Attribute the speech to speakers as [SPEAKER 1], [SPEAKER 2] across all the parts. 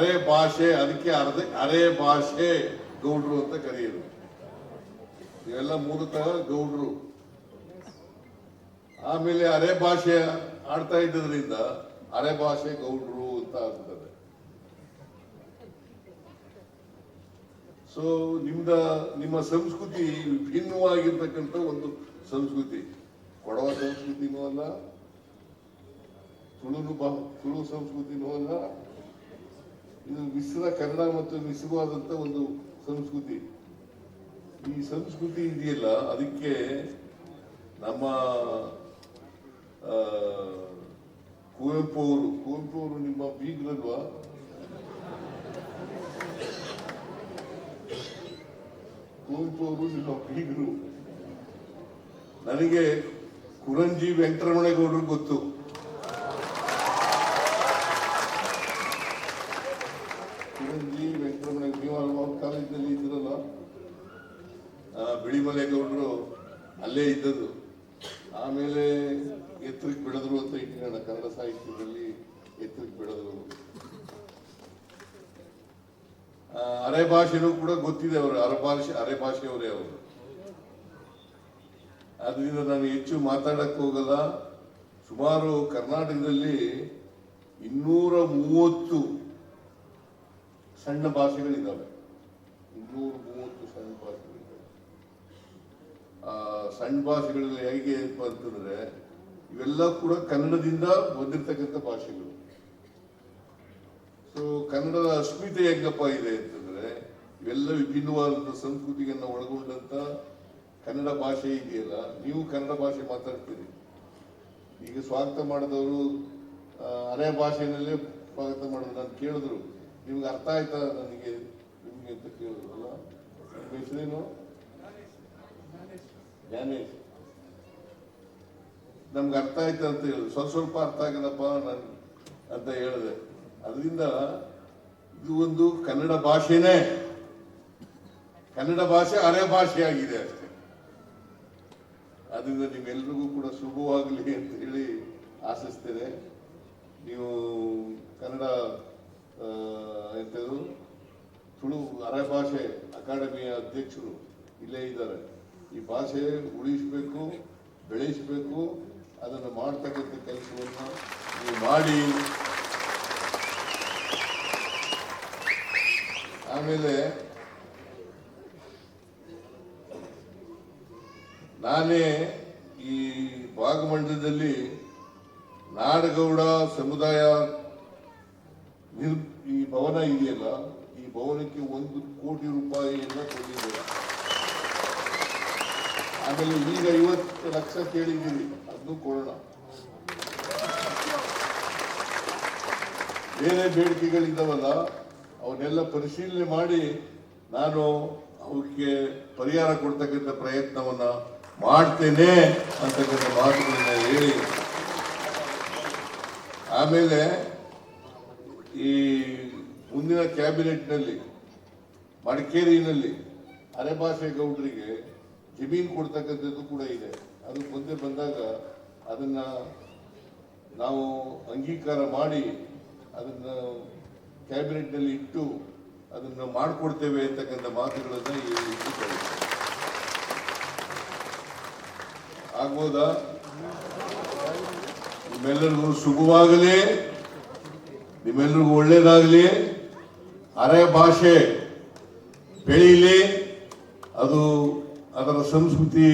[SPEAKER 1] ಅರೆ ಭಾಷೆ, ಅದಕ್ಕೆ ಅರ್ಧ ಅರೆ ಭಾಷೆ ಗೌಡ್ರು ಅಂತ ಕರೆಯೋದು. ಇವೆಲ್ಲ ಮೂಲತಃ ಗೌಡ್ರು. ಆಮೇಲೆ ಅರೆ ಭಾಷೆ ಆಡ್ತಾ ಇದ್ದದ್ರಿಂದ ಅರೆ ಭಾಷೆ ಗೌಡ್ರು ಅಂತ ಆಗ್ತದೆ. ಸೊ ನಿಮ್ದ ನಿಮ್ಮ ಸಂಸ್ಕೃತಿ ವಿಭಿನ್ನವಾಗಿರ್ತಕ್ಕಂಥ ಒಂದು ಸಂಸ್ಕೃತಿ. ಕೊಡವ ಸಂಸ್ಕೃತಿನೂ ಅಲ್ಲ, ತುಳುನು ಬಾ ತುಳು ಸಂಸ್ಕೃತಿನೂ ಅಲ್ಲ ಇದು ಮಿಶ್ರ ಕನ್ನಡ ಮತ್ತು ಮಿಶ್ರವಾದಂತ ಒಂದು ಸಂಸ್ಕೃತಿ. ಈ ಸಂಸ್ಕೃತಿ ಇದೆಯಲ್ಲ, ಅದಕ್ಕೆ ನಮ್ಮ ಕುವೆಂಪು ಅವರು ಕುವೆಂಪು ಅವರು ನಿಮ್ಮ ಬೀಗ್ರಲ್ವಾ? ಕುವೆಂಪು ಅವರು ನಿಮ್ಮ ಬೀಗರು. ನನಗೆ ಕುರಂಜಿ ವೆಂಕಟರಮಣೇಗೌಡರು ಗೊತ್ತು. ಅಲ್ಲೇ ಇದ್ದದ್ದು. ಆಮೇಲೆ ಎತ್ತರಕ್ಕೆ ಬೆಳೆದ್ರು ಅಂತ ಇಟ್ಕೊಳ್ಳೋಣ ಕನ್ನಡ ಸಾಹಿತ್ಯದಲ್ಲಿ ಎತ್ತರಕ್ಕೆ ಬೆಳೆದ್ರು. ಅರೆ ಭಾಷೆನೂ ಕೂಡ ಗೊತ್ತಿದೆ ಅವರು. ಅರೆ ಭಾಷೆ, ಅರೆ ಭಾಷೆಯವರೇ ಅವರು. ಅದರಿಂದ ನಾನು ಹೆಚ್ಚು ಮಾತಾಡಕ್ ಹೋಗಲ್ಲ. ಸುಮಾರು ಕರ್ನಾಟಕದಲ್ಲಿ ಇನ್ನೂರ ಮೂವತ್ತು ಸಣ್ಣ ಭಾಷೆಗಳಿದ್ದಾವೆ ಇನ್ನೂರ ಮೂವತ್ತು ಸಣ್ಣ ಭಾಷೆಗಳಲ್ಲಿ ಹೇಗೆ ಅಂತ ಅಂತಂದ್ರೆ ಇವೆಲ್ಲ ಕೂಡ ಕನ್ನಡದಿಂದ ಬಂದಿರತಕ್ಕಂಥ ಭಾಷೆಗಳು. ಸೊ ಕನ್ನಡದ ಅಸ್ಮಿತೆ ಹೆಂಗಪ್ಪ ಇದೆ ಅಂತಂದ್ರೆ, ಇವೆಲ್ಲ ವಿಭಿನ್ನವಾದಂಥ ಸಂಸ್ಕೃತಿಯನ್ನು ಒಳಗೊಂಡಂತ ಕನ್ನಡ ಭಾಷೆ ಇದೆಯಲ್ಲ, ನೀವು ಕನ್ನಡ ಭಾಷೆ ಮಾತಾಡ್ತೀರಿ. ಈಗ ಸ್ವಾಗತ ಮಾಡಿದವರು ಅರೆ ಭಾಷೆಯಲ್ಲೇ ಸ್ವಾಗತ ಮಾಡಿದ್ರು ನಾನು ಕೇಳಿದ್ರು. ನಿಮ್ಗೆ ಅರ್ಥ ಆಯ್ತಾ ನನಗೆ, ನಿಮ್ಗೆ ಅಂತ ಕೇಳಿದ್ರಲ್ಲ ಹೆಸರೇನು? ಜ್ಞಾನೇಶ್ ನಮ್ಗೆ ಅರ್ಥ ಆಯ್ತು ಅಂತ ಹೇಳಿ. ಸ್ವಲ್ಪ ಸ್ವಲ್ಪ ಅರ್ಥ ಆಗಿದಪ್ಪ ನನ್ ಅಂತ ಹೇಳಿದೆ. ಅದರಿಂದ ಇದು ಒಂದು ಕನ್ನಡ ಭಾಷೆನೇ. ಕನ್ನಡ ಭಾಷೆ ಅರೆ ಭಾಷೆ ಆಗಿದೆ ಅಷ್ಟೇ. ಅದರಿಂದ ನಿಮ್ಮೆಲ್ರಿಗೂ ಕೂಡ ಶುಭವಾಗಲಿ ಅಂತ ಹೇಳಿ ಆಶಿಸ್ತೇನೆ. ನೀವು ಕನ್ನಡ ಎಂತದು, ತುಳು ಅರೆ ಭಾಷೆ ಅಕಾಡೆಮಿಯ ಅಧ್ಯಕ್ಷರು ಇಲ್ಲೇ ಇದ್ದಾರೆ. ಈ ಭಾಷೆ ಉಳಿಸಬೇಕು, ಬೆಳೆಸಬೇಕು, ಅದನ್ನು ಮಾಡ್ತಕ್ಕಂಥ ಕೆಲಸವನ್ನು ನೀವು ಮಾಡಿ. ಆಮೇಲೆ ನಾನೇ ಈ ಭಾಗಮಂಡಲದಲ್ಲಿ ನಾಡಗೌಡ ಸಮುದಾಯ ಈ ಭವನ ಇದೆಯಲ್ಲ, ಈ ಭವನಕ್ಕೆ ಒಂದು ಕೋಟಿ ರೂಪಾಯಿಯನ್ನು ಕೊಟ್ಟಿದ್ದೇನೆ ಆಮೇಲೆ ಈಗ ಐವತ್ತು ಲಕ್ಷ ಕೇಳಿದ್ದೀರಿ ಅದನ್ನು ಕೊಡೋಣ. ಬೇರೆ ಬೇಡಿಕೆಗಳಿದ್ದಾವಲ್ಲ, ಅವನ್ನೆಲ್ಲ ಪರಿಶೀಲನೆ ಮಾಡಿ ನಾನು ಅವಕ್ಕೆ ಪರಿಹಾರ ಕೊಡ್ತಕ್ಕಂಥ ಪ್ರಯತ್ನವನ್ನ ಮಾಡ್ತೇನೆ ಅಂತಕ್ಕಂಥ ಮಾತುಗಳನ್ನ ಹೇಳಿ. ಆಮೇಲೆ ಈ ಮುಂದಿನ ಕ್ಯಾಬಿನೆಟ್ನಲ್ಲಿ, ಮಡಿಕೇರಿನಲ್ಲಿ ಅರೆಭಾಷೆ ಗೌಡರಿಗೆ ಜಮೀನು ಕೊಡ್ತಕ್ಕಂಥದ್ದು ಕೂಡ ಇದೆ. ಅದು ಮುಂದೆ ಬಂದಾಗ ಅದನ್ನ ನಾವು ಅಂಗೀಕಾರ ಮಾಡಿ ಅದನ್ನ ಕ್ಯಾಬಿನೆಟ್ನಲ್ಲಿ ಇಟ್ಟು ಅದನ್ನ ಮಾಡಿಕೊಡ್ತೇವೆ ಅಂತಕ್ಕಂಥ ಮಾತುಗಳನ್ನ ಇಲ್ಲಿ. ಆಗ್ಬೋದಾ? ನಿಮ್ಮೆಲ್ಲರಿಗೂ ಶುಭವಾಗಲಿ ನಿಮ್ಮೆಲ್ಲರಿಗೂ ಒಳ್ಳೇದಾಗಲಿ. ಅರೆ ಭಾಷೆ, ಬೆಳೀಲಿ. ಅದು ಅದರ ಸಂಸ್ಕೃತಿ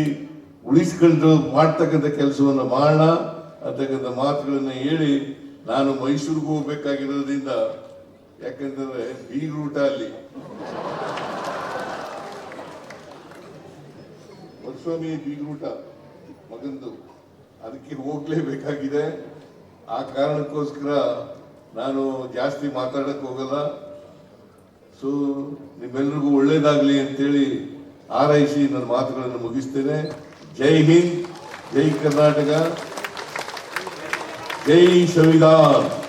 [SPEAKER 1] ಉಳಿಸ್ಕೊಂಡು ಮಾಡ್ತಕ್ಕಂಥ ಕೆಲಸವನ್ನು ಮಾಡೋಣ ಅಂತಕ್ಕಂಥ ಮಾತುಗಳನ್ನು ಹೇಳಿ ನಾನು ಮೈಸೂರಿಗೆ ಹೋಗ್ಬೇಕಾಗಿರೋದ್ರಿಂದ, ಯಾಕಂತಂದ್ರೆ ಬೀಗ್ರೂಟ ಅಲ್ಲಿ. ವರ್ಷಸ್ವಾಮಿ ಬೀಗ್ರೂಟ ಮಗಂದು. ಅದಕ್ಕೆ ಹೋಗ್ಲೇಬೇಕಾಗಿದೆ. ಆ ಕಾರಣಕ್ಕೋಸ್ಕರ ನಾನು ಜಾಸ್ತಿ ಮಾತಾಡಕ್ಕೆ ಹೋಗಲ್ಲ. ಸೊ ನಿಮ್ಮೆಲ್ರಿಗೂ ಒಳ್ಳೇದಾಗಲಿ ಅಂತೇಳಿ ಹಾರೈಸಿ ನನ್ನ ಮಾತುಗಳನ್ನು ಮುಗಿಸ್ತೇನೆ. ಜೈ ಹಿಂದ್ ಜೈ ಕರ್ನಾಟಕ. ಜೈ ಸಂವಿಧಾನ್.